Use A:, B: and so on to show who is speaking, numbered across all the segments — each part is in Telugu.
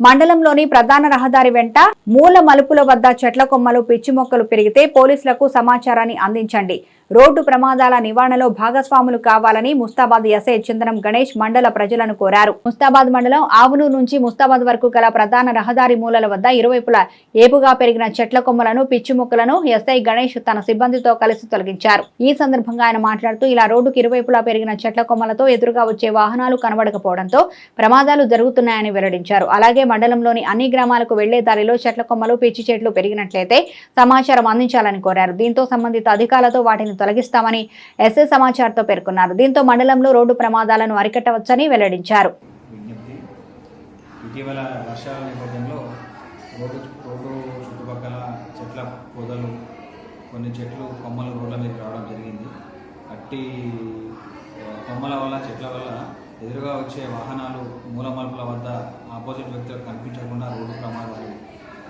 A: మండలంలోని ప్రధాన రహదారి వెంట మూల మలుపుల వద్ద చెట్ల కొమ్మలు పిచ్చి మొక్కలు పెరిగితే పోలీసులకు సమాచారాన్ని అందించండి. రోడ్డు ప్రమాదాల నివారణలో భాగస్వాములు కావాలని ముస్తాబాద్ ఎస్ఐ చందనం గణేష్ మండల ప్రజలను కోరారు. ముస్తాబాద్ మండలం ఆవునూరు నుంచి ముస్తాబాద్ వరకు గల ప్రధాన రహదారి మూలల వద్ద ఇరువైపులా ఏపుగా పెరిగిన చెట్ల కొమ్మలను పిచ్చి మొక్కలను ఎస్ఐ గణేష్ తన సిబ్బందితో కలిసి తొలగించారు. ఈ సందర్భంగా ఆయన మాట్లాడుతూ ఇలా రోడ్డుకు ఇరువైపులా పెరిగిన చెట్ల కొమ్మలతో ఎదురుగా వచ్చే వాహనాలు కనబడకపోవడంతో ప్రమాదాలు జరుగుతున్నాయని వెల్లడించారు. అలాగే మండలంలోని అన్ని గ్రామాలకు వెళ్ళే దారిలో చెట్ల కొమ్మలు పిచ్చి చెట్లు పెరిగినట్లయితే సమాచారం అందించాలని కోరారు. దీంతో సంబంధిత అధికారులతో వాటిని తొలగిస్తామని ఎస్ఐ సమాచార్తో పేర్కొన్నారు. దీంతో మండలంలో రోడ్డు ప్రమాదాలను అరికట్టవచ్చని వెల్లడించారు.
B: ఇటీవల వర్షాల నేపథ్యంలో రోడ్డు రోడ్డు చుట్టుపక్కల చెట్ల పొదలు కొన్ని చెట్లు కొమ్మలు రోడ్ల మీద రావడం జరిగింది. అట్టి కొమ్మల వల్ల చెట్ల వల్ల ఎదురుగా వచ్చే వాహనాలు మూలమలుపుల వద్ద ఆపోజిట్ వ్యక్తులకు కనిపించకుండా రోడ్డు ప్రమాదాలు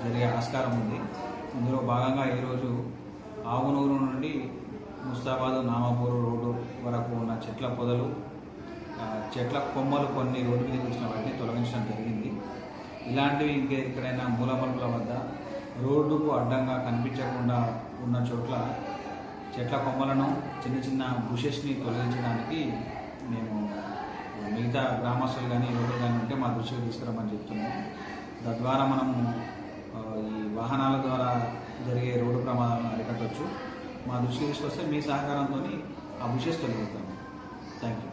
B: జరిగే ఆస్కారం ఉంది. ఇందులో భాగంగా ఈరోజు ఆవునూరు నుండి ముస్తాబాద్ నామాపూర్ రోడ్డు వరకు ఉన్న చెట్ల పొదలు చెట్ల కొమ్మలు కొన్ని రోడ్డు మీద వచ్చిన వాటిని తొలగించడం జరిగింది. ఇలాంటివి ఇంకా ఎక్కడైనా మూలమలుపుల వద్ద రోడ్డుకు అడ్డంగా కనిపించకుండా ఉన్న చోట్ల చెట్ల కొమ్మలను చిన్న చిన్న బుషెస్ని తొలగించడానికి మేము మిగతా గ్రామస్తులు కానీ యువకులు కానీ ఉంటే మా దృష్టికి తీసుకురామని చెప్తున్నాము. తద్వారా మనము ఈ వాహనాల ద్వారా జరిగే రోడ్డు ప్రమాదాలను అరికట్టవచ్చు మా దృష్టికి తీసుకొస్తే మీ సహకారంతో ఆ బుషెస్ తొలగిస్తాము థ్యాంక్ యూ